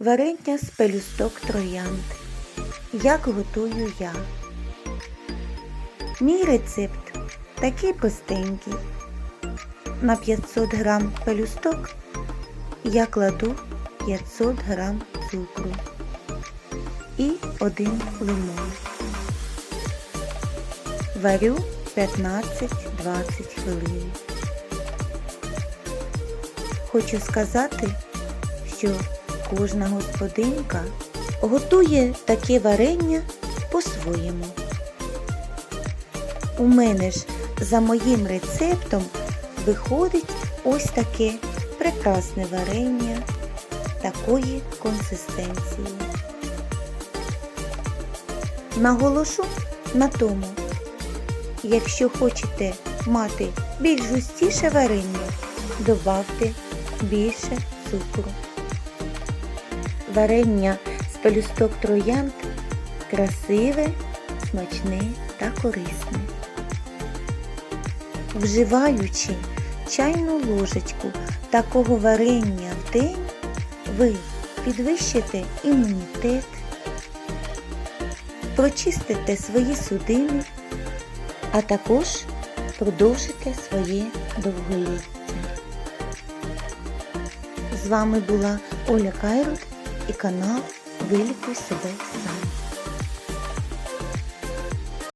Варення з пелюсток троянд. Як готую я. Мій рецепт такий простенький. На 500 грам пелюсток я кладу 500 грам цукру і один лимон. Варю 15-20 хвилин. Хочу сказати, що кожна господинка готує таке варення по-своєму. У мене ж за моїм рецептом виходить ось таке прекрасне варення такої консистенції. Наголошу на тому, якщо хочете мати більш густіше варення, добавте більше цукру. Варення з пелюсток троянд красиве, смачне та корисне. Вживаючи чайну ложечку такого варення в день, ви підвищите імунітет, прочистите свої судини, а також продовжите своє довголіття. З вами була Оля Кайрут і канал Вилікуй себе сам.